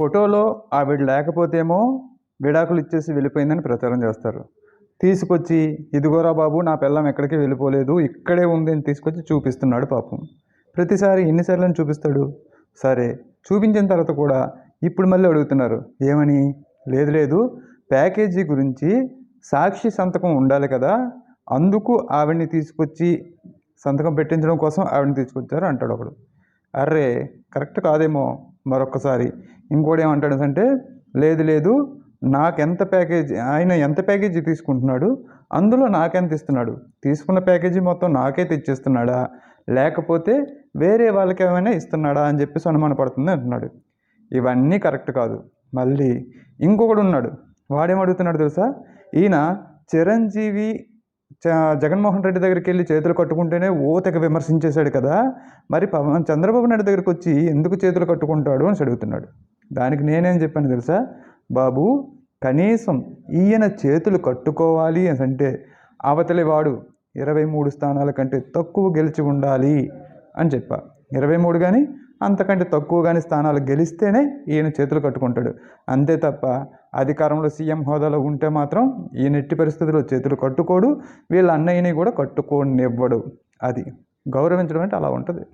ఫోటోలో ఆవిడ లేకపోతేమో విడాకులు ఇచ్చేసి వెళ్ళిపోయిందని ప్రచారం చేస్తారు. తీసుకొచ్చి ఇదిగోరా బాబు నా పిల్లం ఎక్కడికి వెళ్ళిపోలేదు ఇక్కడే ఉంది అని తీసుకొచ్చి చూపిస్తున్నాడు పాపం. ప్రతిసారి ఎన్నిసార్లు అని చూపిస్తాడు? సరే చూపించిన తర్వాత కూడా ఇప్పుడు మళ్ళీ అడుగుతున్నారు. ఏమని? లేదు లేదు. ప్యాకేజీ గురించి సాక్షి సంతకం ఉండాలి కదా అందుకు ఆవిడ్ని తీసుకొచ్చి సంతకం పెట్టించడం కోసం ఆవిడని తీసుకొచ్చారు అంటాడు ఒకడు. అర్రే కరెక్ట్ కాదేమో. మరొకసారి ఇంకోటి ఏమంటాడు అంటే లేదు లేదు నాకెంత ప్యాకేజీ ఆయన ఎంత ప్యాకేజీ తీసుకుంటున్నాడు అందులో నాకెంత ఇస్తున్నాడు? తీసుకున్న ప్యాకేజీ మొత్తం నాకే తెచ్చేస్తున్నాడా? లేకపోతే వేరే వాళ్ళకి ఏమైనా ఇస్తున్నాడా అని చెప్పేసి అనుమానపడుతుంది అంటున్నాడు. ఇవన్నీ కరెక్ట్ కాదు. మళ్ళీ ఇంకొకడు ఉన్నాడు. వాడేం అడుగుతున్నాడు తెలుసా? ఈయన చిరంజీవి జగన్మోహన్ రెడ్డి దగ్గరికి వెళ్ళి చేతులు కట్టుకుంటేనే ఓ తెగ విమర్శించేశాడు కదా. మరి పవన్ చంద్రబాబు నాయుడు దగ్గరికి వచ్చి ఎందుకు చేతులు కట్టుకుంటాడు అని అడుగుతున్నాడు. దానికి నేనేం చెప్పాను తెలుసా? బాబు కనీసం ఈయన చేతులు కట్టుకోవాలి అని అంటే అవతలి వాడు ఇరవై మూడు స్థానాల కంటే తక్కువ గెలిచి ఉండాలి అని చెప్పా. ఇరవై మూడు కానీ అంతకంటే తక్కువ కానీ స్థానాలు గెలిస్తేనే ఈయన చేతులు కట్టుకుంటాడు. అంతే తప్ప అధికారంలో సీఎం హోదాలో ఉంటే మాత్రం ఈయన ఎట్టి పరిస్థితుల్లో చేతులు కట్టుకోడు వీళ్ళ అన్నయ్యని కూడా కట్టుకోనివ్వడు. అది గౌరవించడం అంటే అలా ఉంటుంది.